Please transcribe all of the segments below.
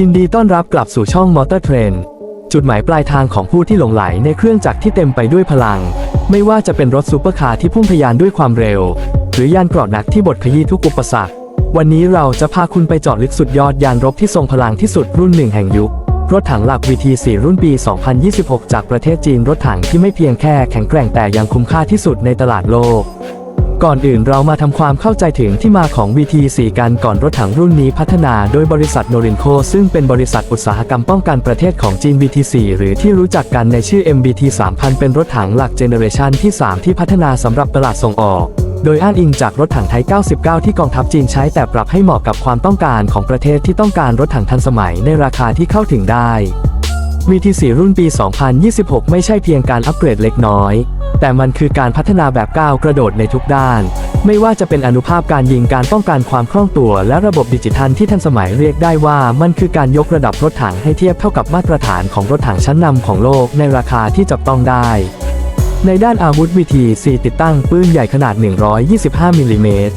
ยินดีต้อนรับกลับสู่ช่องมอเตอร์เทรนจุดหมายปลายทางของผู้ที่หลงไหลในเครื่องจักรที่เต็มไปด้วยพลัง ไม่ว่าจะเป็นรถซูเปอร์คาร์ที่พุ่งทะยานด้วยความเร็ว หรือยานเกราะหนักที่บดขยี้ทุกอุปสรรค วันนี้เราจะพาคุณไปเจาะลึกสุดยอดยานรบที่ทรงพลังที่สุดรุ่นหนึ่งแห่งยุค รถถังหลัก VT4 รุ่นปี 2026 จากประเทศจีนรถถังที่ไม่เพียงแค่แข็งแกร่งแต่ยังคุ้มค่าที่สุดในตลาดโลก ก่อนอื่นเรามาทำความเข้าใจถึงที่มาของ VT4 กันก่อนรถถังรุ่นนี้พัฒนาโดยบริษัทโนรินโค ซึ่งเป็นบริษัทอุตสาหกรรมป้องกันประเทศของจีน VT4 หรือที่รู้จักกันในชื่อ MBT 3000 เป็นรถถังหลักเจเนอเรชันที่ 3 ที่พัฒนาสำหรับตลาดส่งออก โดยอ้างอิงจากรถถังไทย 99 ที่กองทัพจีนใช้แต่ปรับให้เหมาะกับความต้องการของประเทศที่ต้องการรถถังทันสมัยในราคาที่เข้าถึงได้ VT4 รุ่นปี 2026 ไม่ใช่เพียงการอัปเกรดเล็กน้อย แต่มันคือการพัฒนาแบบก้าวกระโดดในทุกด้าน ไม่ว่าจะเป็นอนุภาพการยิงการป้องกันความคล่องตัว และระบบดิจิทัลที่ทันสมัยเรียกได้ว่ามันคือการยกระดับรถถังให้เทียบเท่ากับมาตรฐานของรถถังชั้นนำของโลกในราคาที่จับต้องได้ ในด้านอาวุธ VT4 ติดตั้งปืนใหญ่ขนาด 125มิลลิเมตร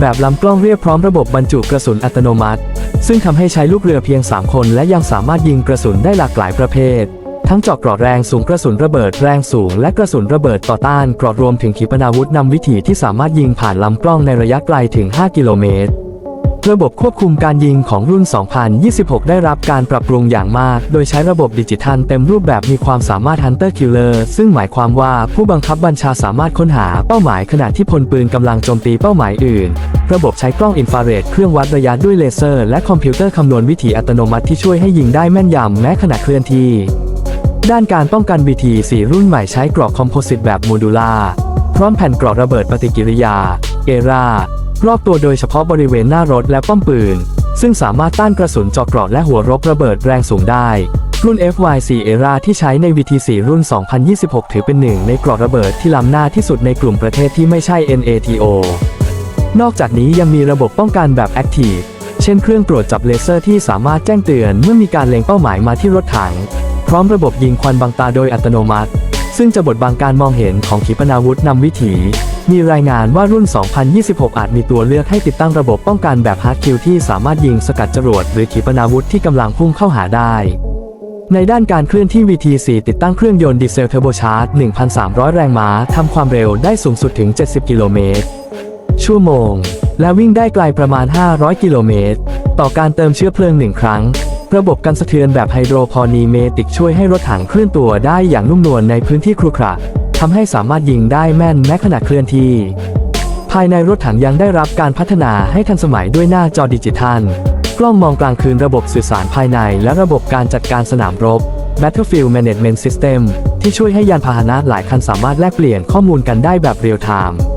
แบบลำกล้องเรียบพร้อมระบบบรรจุกระสุนอัตโนมัติ ซึ่งทำให้ใช้ลูกเรือเพียง 3 คน และยังสามารถยิงกระสุนได้หลากหลายประเภท ทั้งเจาะเกราะแรงสูงกระสุนระเบิดแรงสูง และกระสุนระเบิดต่อต้านเกราะรวมถึงขีปนาวุธนำวิถีที่สามารถยิงผ่านลำกล้องในระยะไกลถึง 5 กิโลเมตร ระบบควบคุมการยิงของรุ่น 2026 ได้รับการปรับปรุงอย่างมาก โดยใช้ระบบดิจิทัลเต็มรูปแบบมีความสามารถ Hunter Killer ซึ่งหมายความว่าผู้บังคับบัญชาสามารถค้นหาเป้าหมายขณะที่พลปืนกำลังโจมตีเป้าหมายอื่นระบบใช้กล้องอินฟราเรดเครื่องวัดระยะด้วยเลเซอร์ และคอมพิวเตอร์คำนวณวิถีอัตโนมัติที่ช่วยให้ยิงได้แม่นยำแม้ขณะเคลื่อนที่ ด้านการป้องกัน BT4 รุ่นใหม่ใช้กรอบคอมโพสิตแบบโมดูล่าพร้อมแผ่นกรอบระเบิดปฏิกิริยา เอรารอบตัวโดยเฉพาะบริเวณหน้ารถและป้อมปืน ซึ่งสามารถต้านกระสุนเจาะเกราะและหัวรบระเบิดแรงสูงได้ รุ่น FY4 Era ที่ใช้ใน VT4 รุ่น 2026 ถือเป็นหนึ่งในเกราะระเบิดที่ล้ำหน้าที่สุดในกลุ่มประเทศที่ไม่ใช่ NATO นอกจากนี้ยังมีระบบป้องกันแบบ Active เช่นเครื่องตรวจจับเลเซอร์ที่สามารถแจ้งเตือนเมื่อมีการเล็งเป้าหมายมาที่รถถัง พร้อมระบบยิงควันบังตาโดยอัตโนมัติ ซึ่งจะบดบังการมองเห็นของขีปนาวุธนำวิถี มีรายงานว่ารุ่น 2026 อาจมีตัวเลือกให้ติดตั้งระบบป้องกันแบบฮาร์ดคิวที่สามารถยิงสกัดจรวดหรือขีปนาวุธที่กำลังพุ่งเข้าหาได้ในด้านการเคลื่อนที่ VT4 ติดตั้งเครื่องยนต์ดีเซลเทอร์โบชาร์จ 1,300 แรงม้า ทำความเร็วได้สูงสุดถึง 70 กิโลเมตร ชั่วโมง และวิ่งได้ไกลประมาณ 500 กิโลเมตร ต่อการเติมเชื้อเพลิงหนึ่งครั้ง ระบบกันสะเทือนแบบไฮโดรพอนีเมติกช่วยให้รถถังเคลื่อนตัวได้อย่างนุ่มนวลในพื้นที่ครุขระทำให้สามารถยิงได้แม่นแม้ขณะเคลื่อนที่ ภายในรถถังยังได้รับการพัฒนาให้ทันสมัยด้วยหน้าจอดิจิทัล กล้องมองกลางคืนระบบสื่อสารภายใน และระบบการจัดการสนามรบ Battlefield Management System ที่ช่วยให้ยานพาหนะหลายคันสามารถแลกเปลี่ยนข้อมูลกันได้แบบเรียลไทม์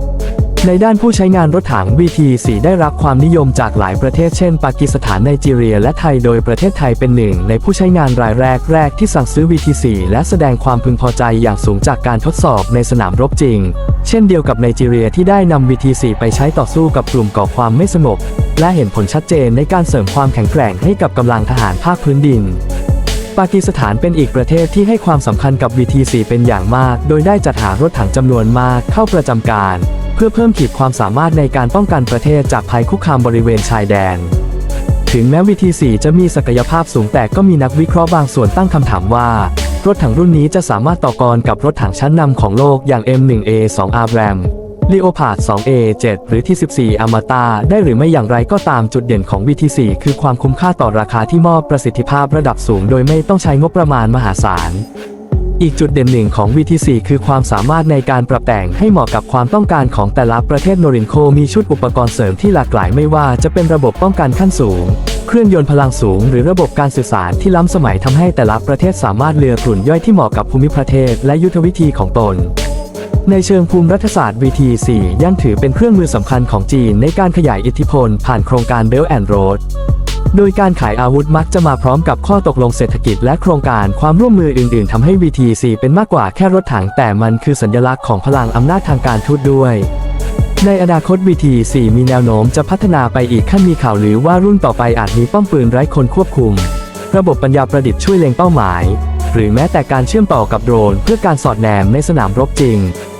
ในด้านผู้ใช้งานรถถัง VT4 ได้รับความนิยมจากหลายประเทศเช่น ปากีสถานไนจีเรีย และไทยโดยประเทศไทยเป็นหนึ่ง ในผู้ใช้งานรายแรกแรกที่สั่งซื้อ VT4 และแสดงความพึงพอใจอย่างสูงจากการทดสอบในสนามรบจริง เช่นเดียวกับไนจีเรียที่ได้นำ VT4 ไปใช้ต่อสู้กับกลุ่มก่อความไม่สงบ และเห็นผลชัดเจนในการเสริมความแข็งแกร่งให้กับกำลังทหารภาคพื้นดินปากีสถานเป็นอีกประเทศที่ให้ความสำคัญกับ VT4 เป็นอย่างมาก โดยได้จัดหารถถังจำนวนมากเข้าประจำการ เพื่อเพิ่มขีดความสามารถในการป้องกันประเทศจากภัยคุกคามบริเวณชายแดน ถึงแม้ VT4 จะมีศักยภาพสูงแต่ก็มีนักวิเคราะห์บางส่วนตั้งคำถามว่า รถถังรุ่นนี้จะสามารถต่อกรกับรถถังชั้นนำของโลกอย่าง M1A2 Abram Leopard 2A7 หรือ T14 Amata ได้หรือไม่อย่างไรก็ตามจุดเด่นของ VT4 คือความคุ้มค่าต่อราคาที่มอบประสิทธิภาพระดับสูง โดยไม่ต้องใช้งบประมาณมหาศาล อีกจุดเด่นหนึ่งของ VT4 คือความสามารถในการปรับแต่งให้เหมาะกับความต้องการของแต่ละประเทศโนรินโคมีชุดอุปกรณ์เสริมที่หลากหลายไม่ว่าจะเป็นระบบป้องกันขั้นสูง เครื่องยนต์พลังสูง หรือระบบการสื่อสารที่ล้ำสมัยทำให้แต่ละประเทศสามารถเลือกกลุ่นย่อยที่เหมาะกับภูมิประเทศและยุทธวิธีของตนในเชิงภูมิรัฐศาสตร์ VT4 ยังถือเป็นเครื่องมือสำคัญของจีนในการขยายอิทธิพลผ่านโครงการ Belt and Road โดยการขายอาวุธมักจะมาพร้อมกับข้อตกลงเศรษฐกิจและโครงการความร่วมมืออื่น ๆทำให้ VT4 เป็นมากกว่าแค่รถถัง แต่มันคือสัญลักษณ์ของพลังอำนาจทางการทูตด้วย ในอนาคต VT4 มีแนวโน้มจะพัฒนาไปอีกขั้นมีข่าวหรือว่ารุ่นต่อไปอาจมีป้อมปืนไร้คนควบคุม ระบบปัญญาประดิษฐ์ช่วยเล็งเป้าหมาย หรือแม้แต่การเชื่อมต่อกับโดรน เพื่อการสอดแนมในสนามรบจริง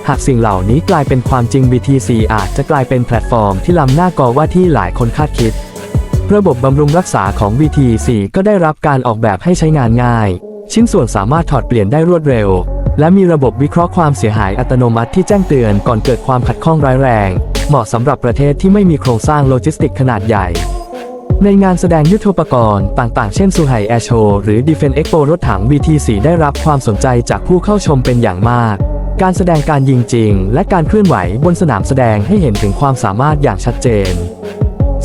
หากสิ่งเหล่านี้กลายเป็นความจริง BT4 อาจจะกลายเป็นแพลตฟอร์มที่ล้ำหน้ากอว่าที่หลายคนคาดคิด ระบบบำรุงรักษาของ VT4 ก็ได้รับการออกแบบให้ใช้งานง่าย ชิ้นส่วนสามารถถอดเปลี่ยนได้รวดเร็ว และมีระบบวิเคราะห์ความเสียหายอัตโนมัติที่แจ้งเตือนก่อนเกิดความขัดข้องร้ายแรง เหมาะสำหรับประเทศที่ไม่มีโครงสร้างโลจิสติกขนาดใหญ่ ในงานแสดงยุทธปกรณ์ต่างๆ เช่นซูไห่แอร์โชหรือ Defense Expo รถถัง VT4 ได้รับความสนใจจากผู้เข้าชมเป็นอย่างมากการแสดงการยิงจริง และการเคลื่อนไหวบนสนามแสดงให้เห็นถึงความสามารถอย่างชัดเจน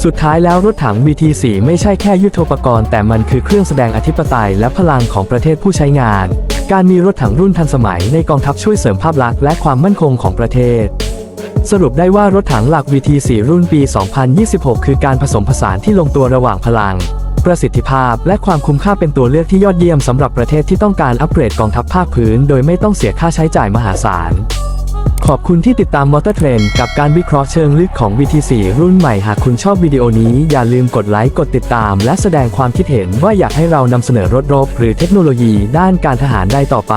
สุดท้ายแล้วรถถัง VT4 ไม่ใช่แค่ยุทโธปกรณ์แต่มันคือเครื่องแสดงอธิปไตยและพลังของประเทศผู้ใช้งาน การมีรถถังรุ่นทันสมัยในกองทัพช่วยเสริมภาพลักษณ์และความมั่นคงของประเทศ สรุปได้ว่ารถถังหลัก VT4 รุ่นปี 2026 คือการผสมผสานที่ลงตัวระหว่างพลัง ประสิทธิภาพและความคุ้มค่าเป็นตัวเลือกที่ยอดเยี่ยมสำหรับประเทศที่ต้องการอัปเกรดกองทัพภาคพื้น โดยไม่ต้องเสียค่าใช้จ่ายมหาศาล ขอบคุณที่ติดตามมอเตอร์เทรนกับการวิเคราะห์เชิงลึกของ VT4 รุ่นใหม่ หากคุณชอบวิดีโอนี้อย่าลืมกดไลค์ กดติดตาม และแสดงความคิดเห็นว่าอยากให้เรานำเสนอรถรบ หรือเทคโนโลยีด้านการทหารได้ต่อไป